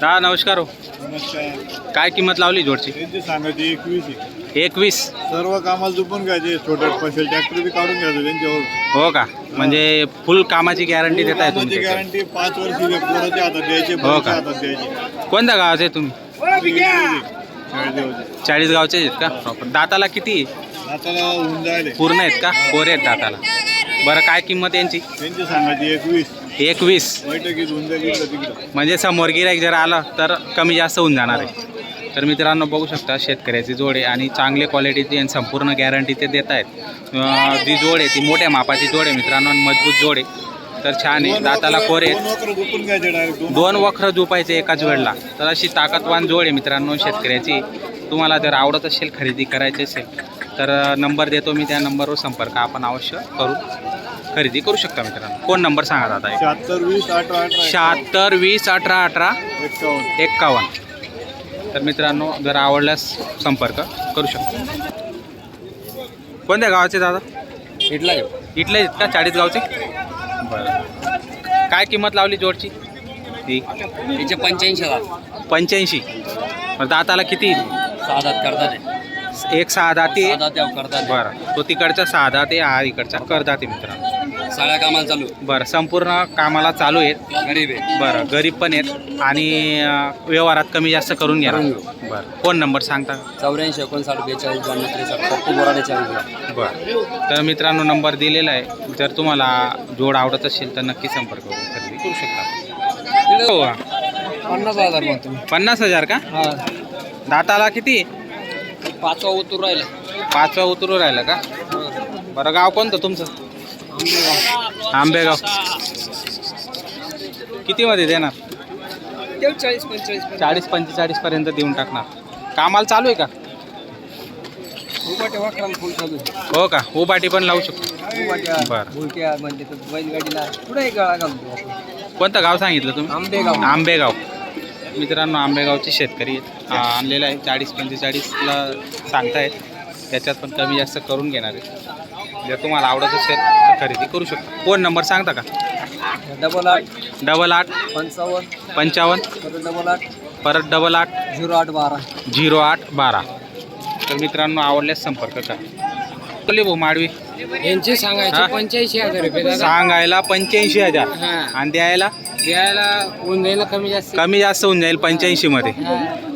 दादा नमस्कार हो. नमस्कार काय किंमत लावली जोडची? त्यांची सांगायची एकवीस आहे. एकवीस. सर्व कामाला झुपून घ्यायचे छोटे पैसे ट्रॅक्टर बी काढून घ्यायचं त्यांच्यावर. हो का? म्हणजे फुल कामाची गॅरंटी देताय कामाची तुम्ही. गॅरंटी पाच वर्ष पोराच्या हातात द्यायचे हो पोराच्या का? हातात द्यायचे. कोणत्या गावाचे तुम्ही? चाळीस चाळीस गावचे आहेत का? Proper. दाताला किती? आता होऊन जायले पूर्ण आहेत का? कोरे आहेत दाताला. बरं काय किंमत यांची? त्यांची सांगायची एकवीस. एकवीस. बैठकीत होऊन जाईल इकडं तिकडं. म्हणजे समोर गिराईक जर आलं तर कमी जास्त होऊन जाणार आहे. तर मित्रांनो बघू शकता शेतकऱ्याची जोड आहे आणि चांगले क्वालिटीची आणि संपूर्ण गॅरंटी ते देत आहेत. जी जोड आहे ती मोठ्या मापाची जोड आहे मित्रांनो आणि मजबूत जोड आहे. तर छान आहे दाताला कोरे दोन वखरं झोपायचे एकाच वेळेला. तर अशी ताकदवान जोड आहे मित्रांनो शेतकऱ्याची. तुम्हाला जर आवडत असेल खरेदी करायची असेल तर नंबर देतो मी त्या नंबरवर संपर्क आपण अवश्य करू खरेदी करू शकता मित्रांनो. कोण नंबर सांगा दादा शहात्तर वीस अठरा अठरा शहात्तर वीस अठरा अठरा एक्कावन्न एक्कावन्न तर मित्रांनो जर आवडल्यास संपर्क करू शकता. कोणत्या गावाचे दादा? इटला इथले आहेत का? चाळीस गावचे? बरं. काय किंमत लावली जोडची? ती? त्याचे पंच्याऐंशी हजार. पंच्याऐंशी. दाताला किती? सहा दात करतात. एक सहा दात याव करतात. बरं. तो तिकडचा सहा दाते हा इकडचा करदाते मित्रांनो सगळ्या कामाला चालू. बरं संपूर्ण कामाला चालू आहेत. गरीब आहे बरं गरीब पण आहेत आणि अं, व्यवहारात कमी जास्त करून घ्या. बरं. फोन नंबर सांगता? चौऱ्याऐंशी एकोणसाठ बेचाळीस ब्याण्णव त्रेसष्ट फक्त बोराडे बरं. तर मित्रांनो नंबर दिलेला आहे. जर तुम्हाला जोड आवडत असेल तर नक्की संपर्क करून खरेदी करू शकता. हो? पन्नास हजार म्हणतो पन्नास हजार का? हा. दाताला किती? पाचवा उतरू राहिला. पाचवा उतरू राहिलं का? बरं गाव कोणतं तुमचं? आंबेगाव. कितीमध्ये देणार? चाळीस पंचेचाळीस चाळीस पंचेचाळीस पर्यंत देऊन टाकणार. कामाला चालू आहे का? फुल चालू हो का? उबाटी पण लावू शकतो. बरं. भुलक्या म्हणजे बैलगाडीला. कुठे गळा घालतो आपण? कोणतं गाव सांगितलं तुम्ही? आंबेगाव. आंबेगाव. मित्रांनो आंबेगावचे शेतकरी आणलेला आहे. चाळीस पंचेचाळीसला सांगतायत. त्याच्यात पण कमी जास्त करून घेणार आहे जर तुम्हाला आवडत असेल तर खरेदी करू शकता. फोन नंबर सांगता का? डबल आठ डबल आठ पंचावन्न पंचावन्न परत डबल आठ परत डबल आठ झिरो आठ बारा. झिरो आठ बारा. तर मित्रांनो आवडल्यास संपर्क करा. भाऊ माडवी? यांचे सांगायचे? पंच्याऐंशी हजार रुपये दादा. सांगायला पंच्याऐंशी हजार. हा. आणि द्यायला? द्यायला होऊन जाईल कमी जास्त कमी जास्त होऊन जाईल पंच्याऐंशी मध्ये.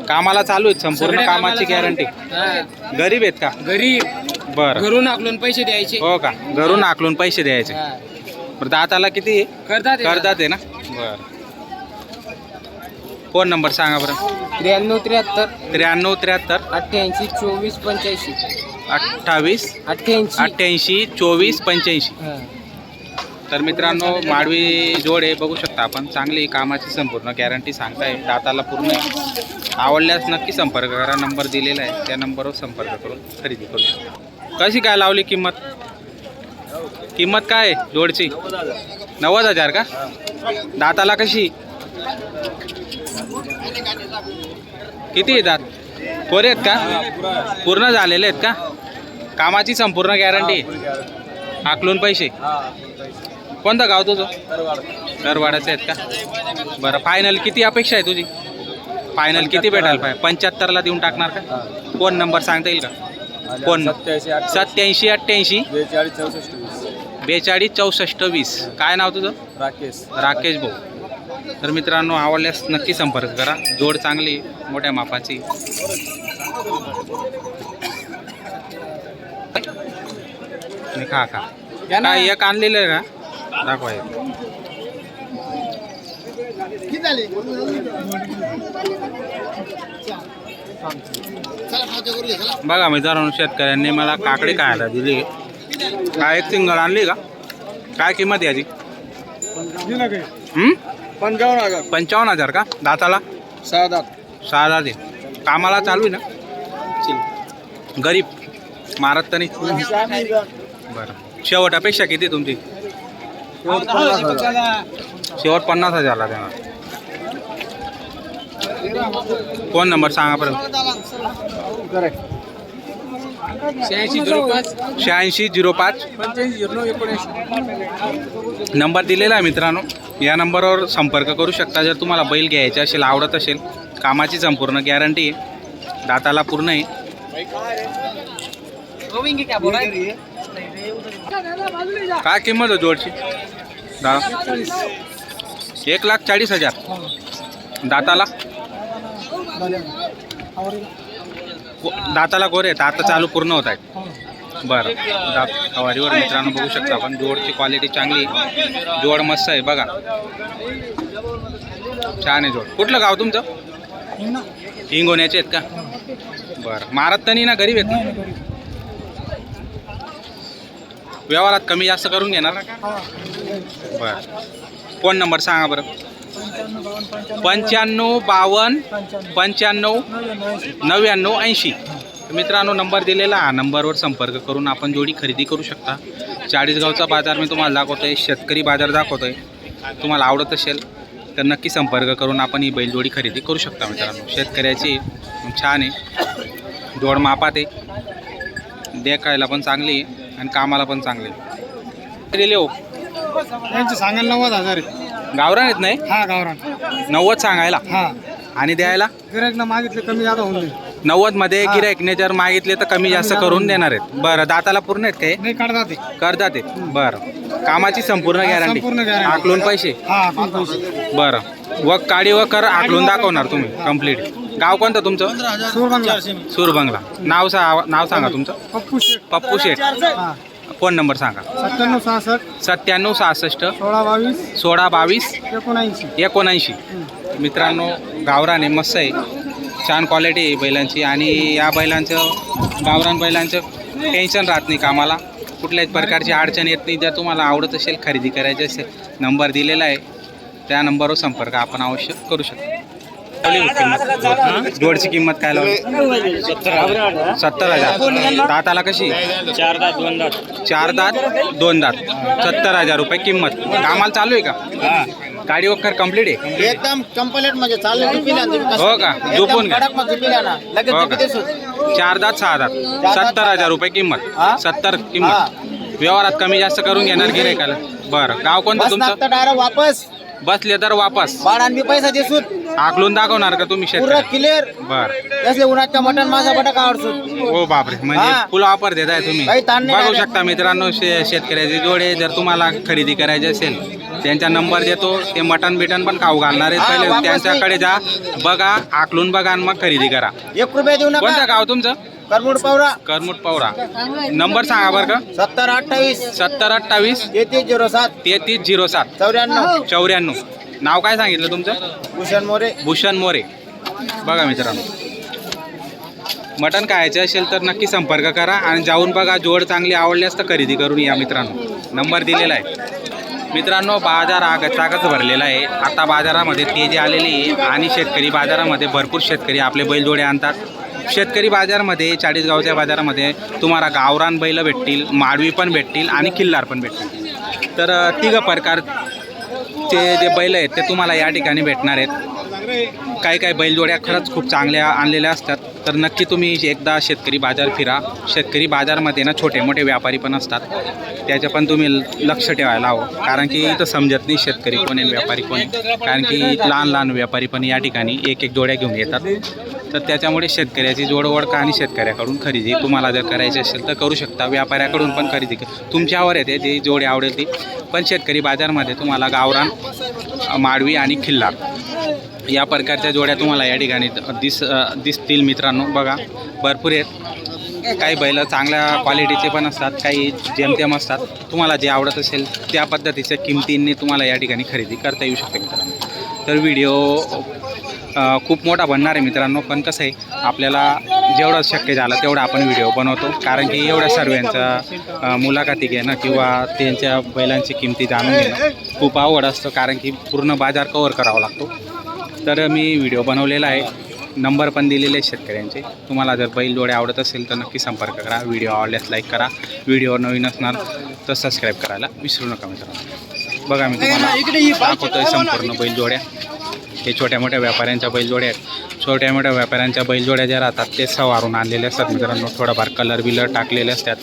कामाला चालू आहेत संपूर्ण सगळ्या कामाची कामाला गॅरंटी हा. गरीब आहेत का? गरीब. बरं. घरून आकलून पैसे द्यायचे. हो का? घरून आकलून पैसे द्यायचे. हा. बरं दाताला किती आहे? करतात हे करतात आहे ना? बरं. फोन नंबर सांगा बरं. त्र्याण्णव त्र्याहत्तर. त्र्याण्णव त्र्याहत्तर. अठ्ठ्याऐंशी चोवीस पंच्याऐंशी. अठ्ठावीस अठ्ठ्याऐंशी. अठ्ठ्याऐंशी चोवीस पंच्याऐंशी. हा. तर मित्रांनो माडवी जोड आहे बघू शकता आपण. चांगली कामाची संपूर्ण गॅरंटी सांगताय. दाताला पूर्ण आवडल्यास नक्की संपर्क करा. नंबर दिलेला आहे त्या नंबरवर संपर्क करून खरेदी करू शकता. कशी काय लावली किंमत? किंमत काय आहे जोडची? नव्वद हजार का? दाताला कशी? किती आहे दात? कोरे आहेत का? पूर्ण झालेले आहेत का? कामाची संपूर्ण गॅरंटी आकलून पैसे? कोणतं गाव तुझं? तरवाडाचे आहेत का? बरं फायनल किती अपेक्षा आहे तुझी? फायनल किती भेटायला पाहिजे? पंच्याहत्तरला देऊन टाकणार का? फोन नंबर सांगता येईल का? फोन सत्याऐंशी अठ्ठ्याऐंशी. बेचाळीस चौसष्ट वीस. बेचाळीस चौसष्ट वीस. काय नाव तुझं? राकेश. राकेश भाऊ. तर मित्रांनो आवडल्यास नक्की संपर्क करा. जोड चांगली मोठ्या मापाची. खा खा. काय एक आणलेलं आहे का? दाखवा. बघा मित्रांनो शेतकऱ्यांनी मला काकडी खायला दिली. काय एक सिंगल आणली का? काय किंमत आहे याची? पंचावन्न हजार. पंचावन्न हजार का? दाताला? सहा दात. सहा हजार दे कामाला चालू आहे ना? गरीब. मारत तर नाही. बरं. शेवट अपेक्षा किती तुमची? शेवट पन्नास हजारला देणार फोन नंबर सांगा परत शहाऐंशी झिरो पाच. नंबर दिलेला आहे मित्रांनो. या नंबरवर संपर्क करू शकता. जर तुम्हाला बैल घ्यायचे असेल आवडत असेल कामाची संपूर्ण गॅरंटी आहे. दाताला पूर्ण आहे. काय किंमत आहे जोडची? दहा एक लाख चाळीस हजार. दाताला? दाताला गोरे आहेत. आता चालू पूर्ण होत आहेत. बरं. दात हवारीवर मित्रांनो बघू शकता आपण. जोडची क्वालिटी चांगली. आहे. जोड मस्त आहे बघा. छान आहे जोड. कुठलं गाव तुमचं? हिंगोण्याचे आहेत का? बरं. मारत तर नाही ना गरीब आहेत ना? व्यवहारात कमी जास्त करून घेणार? बरं. फोन नंबर सांगा बरं? पंच्याण्णव बावन्न पंच्याण्णव नव्याण्णव ऐंशी. मित्रांनो नंबर दिलेला. हा नंबरवर संपर्क करून आपण जोडी खरेदी करू शकता. चाळीसगावचा बाजार मी तुम्हाला दाखवतो आहे शेतकरी बाजार दाखवतो आहे तुम्हाला आवडत असेल तर नक्की संपर्क करून आपण ही बैलजोडी खरेदी करू शकता मित्रांनो. शेतकऱ्याची छान आहे. जोड मापात आहे. देखायला पण चांगली आहे आणि कामाला पण चांगली आहे. दिले हो. त्यांचे सांगायला नव्वद हजार आहे. गावरान येत नाही? हा गावरान. नव्वद सांगायला? हा. आणि द्यायला? गिरायकला मागितले कमी जादा होऊन जाईल. नव्वदमध्ये. गिरायकने जर मागितले तर कमी जास्त करून देणार आहेत. बरं दाताला पूर्ण आहेत काय नाही ते. करतात ते. बरं. कामाची संपूर्ण गॅरंटी संपूर्ण guarantee. आकलून पैसे? हा आपण पैसे. बरं. व काडी व कर आकलून दाखवणार तुम्ही कंप्लीट गाव कोणतं तुमचं? सूरबंगला. सूरबंगला. नाव सा नाव सांगा तुमचं. पप्पू शेठ. पप्पू शेठ. हा. फोन नंबर सांगा. सत्त्याण्णव सहासष्ट. सत्त्याण्णव सहासष्ट. सोळा बावीस. सोळा बावीस. एकोणऐंशी. एकोणऐंशी. मित्रांनो गावरान मस्त आहे. छान क्वालिटी आहे बैलांची. आणि या बैलांचं गावरान बैलांचं टेन्शन राहत नाही कामाला. कुठल्याच प्रकारची अडचण येत नाही. जर तुम्हाला आवडत असेल खरेदी करायची असेल नंबर दिलेला आहे. त्या नंबरवर संपर्क आपण अवश्य करू शकतो. किंमत? जोडची किंमत काय लावली? सत्तर हजार. दाताला कशी? चार दात दोन दात. चार दात दोन दात. सत्तर हजार रुपये किंमत. कामाला चालू आहे का? गाडी वखर कंप्लीट आहे? एकदम कंप्लीट म्हणजे चालू हो का? झोपून लगेच हो चार दात सहा दात. सत्तर हजार रुपये किंमत? सत्तर किंमत. व्यवहारात कमी जास्त करून घेणार गिरायकाला बरं. गाव कोणतं तुमचं? वापस. बसले तर वापस. बाळांनी पैसा देसून. आकलून दाखवणार का तुम्ही शेतकरी? क्लिअर बर. त्यासले उन्हाच्या मटण माझा बटाका आवडसून? हो बापरे म्हणजे हा. फुल ऑफर देताय तुम्ही. काही ताण नाही बघू. शकता मित्रांनो शे शेतकऱ्याचे जोडे जर तुम्हाला खरेदी करायचे असेल त्यांचा नंबर देतो ते मटन बिटन पण खाऊ घालणार आहेत. पहिले त्यांच्याकडे जा बघा आकलून बघा आणि मग खरेदी करा. एक रुपया देऊ कोणतं गाव तुमचं? करमुड पावरा. करमुट पवरा. नंबर सांगा बरं का. सत्तर अठ्ठावीस. सत्तर अठ्ठावीस. तेहतीस झिरो सात. तेहतीस झिरो सात. चौऱ्याण्णव. चौऱ्याण्णव. नाव काय सांगितलं तुमचं? भूषण मोरे. भूषण मोरे. बघा मित्रांनो. मटण खायचं असेल तर नक्की संपर्क करा आणि जाऊन बघा जोड चांगली आवडल्यास तर खरेदी करून या मित्रांनो. नंबर दिलेला आहे. मित्रांनो बाजार हा गचागच भरलेला आहे. आता बाजारामध्ये तेजी आलेली आहे आणि शेतकरी बाजारामध्ये भरपूर शेतकरी आपले बैलजोडे आणतात. शेतकरी बाजारमध्ये चाळीसगावच्या बाजारामध्ये तुम्हाला गावरान बैल भेटतील माडवी पण भेटतील आणि किल्लार पण भेटतील. तर तिघं प्रकारचे जे बैल आहेत ते तुम्हाला या ठिकाणी भेटणार आहेत. काही काही बैलजोड्या खरंच खूप चांगल्या आणलेल्या असतात. तर नक्की तुम्ही एकदा शेतकरी बाजार फिरा. शेतकरी बाजारमध्ये ना छोटे मोठे व्यापारी पण असतात. त्याचं पण तुम्ही ल- लक्ष ठेवायला हवं. कारण की इथं समजत नाही शेतकरी कोण आहे व्यापारी कोण आहे. कारण की लहान लहान व्यापारी पण या ठिकाणी एक एक जोड्या घेऊन येतात. तर त्याच्यामुळे शेतकऱ्याची जोड ओळखा आणि शेतकऱ्याकडून खरेदी तुम्हाला जर करायची असेल तर करू शकता. व्यापाऱ्याकडून पण खरेदी तुमच्यावर येते जी जोडी आवडेल ती. पण शेतकरी बाजारमध्ये तुम्हाला गावरान माडवी आणि खिल्लार. या प्रकारच्या जोड्या तुम्हाला या ठिकाणी दिस दिसतील मित्रांनो. बघा भरपूर आहेत. काही बैल चांगल्या क्वालिटीचे पण असतात काही जेमतेम असतात. तुम्हाला जे आवडत असेल त्या पद्धतीच्या किमतींनी तुम्हाला या ठिकाणी खरेदी करता येऊ शकते मित्रांनो. तर व्हिडिओ खूप मोठा बनणार आहे मित्रांनो पण कसं आहे आपल्याला जेवढं शक्य झालं तेवढा आपण व्हिडिओ बनवतो. कारण की एवढ्या सर्वांचा मुलाखती घेणं किंवा त्यांच्या बैलांची किमती जाणून घेणं खूप आवड असतं. कारण की पूर्ण बाजार कवर करावा लागतो. तर मी व्हिडिओ बनवलेला आहे. नंबर पण दिलेले आहेत शेतकऱ्यांचे. तुम्हाला जर बैल जोडे आवडत असेल तर नक्की संपर्क करा. व्हिडिओ आवडल्यास लाईक करा. व्हिडिओ नवीन असणार तर सबस्क्राईब करायला विसरू नका मित्रांनो. बघा मी तुम्हाला दाखवतोय संपूर्ण बैल जोड्या. हे छोट्या मोठ्या व्यापाऱ्यांच्या बैलजोड्या आहेत. छोट्या मोठ्या व्यापाऱ्यांच्या बैलजोड्या ज्या राहतात ते सवारून आणलेले असतात मित्रांनो. थोडंफार कलर बिलर टाकलेले असतात.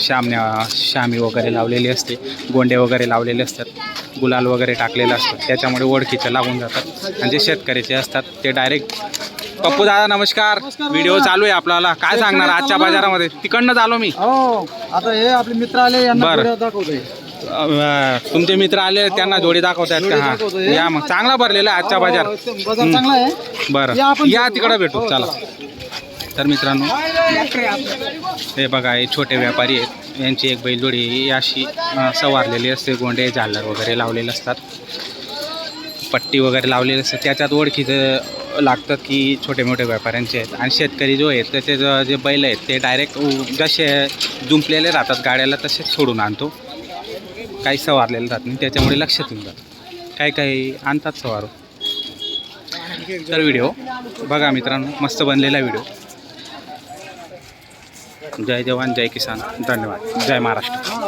शामण्या शामी वगैरे लावलेली असते. गोंडे वगैरे लावलेले असतात. गुलाल वगैरे टाकलेलं असतं. त्याच्यामुळे ओळखीचे लागून जातात. आणि जे शेतकऱ्याचे असतात ते डायरेक्ट पप्पू दादा नमस्कार. व्हिडिओ चालू आहे आपल्याला. काय सांगणार आजच्या बाजारामध्ये? तिकडनं आलो मी. हो आता हे आपले मित्र आले यांना बरं. तुमचे मित्र आले त्यांना जोडी दाखवतायत का? हा. या मग. चांगला भरलेला आजचा बाजार. हो, बाजार चांगला आहे. बरं. या. तिकडे भेटू. हो, चला. तर मित्रांनो हे बघा हे छोटे व्यापारी आहेत. यांची एक बैलजोडी अशी सवारलेली असते. गोंडे झालर वगैरे लावलेले असतात. पट्टी वगैरे लावलेली असते. त्याच्यात ओळखीचं लागतात की छोटे मोठे व्यापाऱ्यांचे आहेत. आणि शेतकरी जो आहेत त्याचे ज- जे बैल आहेत ते डायरेक्ट जसे जुंपलेले राहतात गाड्याला तसेच सोडून आणतो. काही सवारलेले राहत नाही. त्याच्यामुळे लक्षात येऊन जातं. काही काही आणतात सवार. तर व्हिडिओ बघा मित्रांनो मस्त बनलेला व्हिडिओ जय जवान जय किसान. धन्यवाद. जय महाराष्ट्र.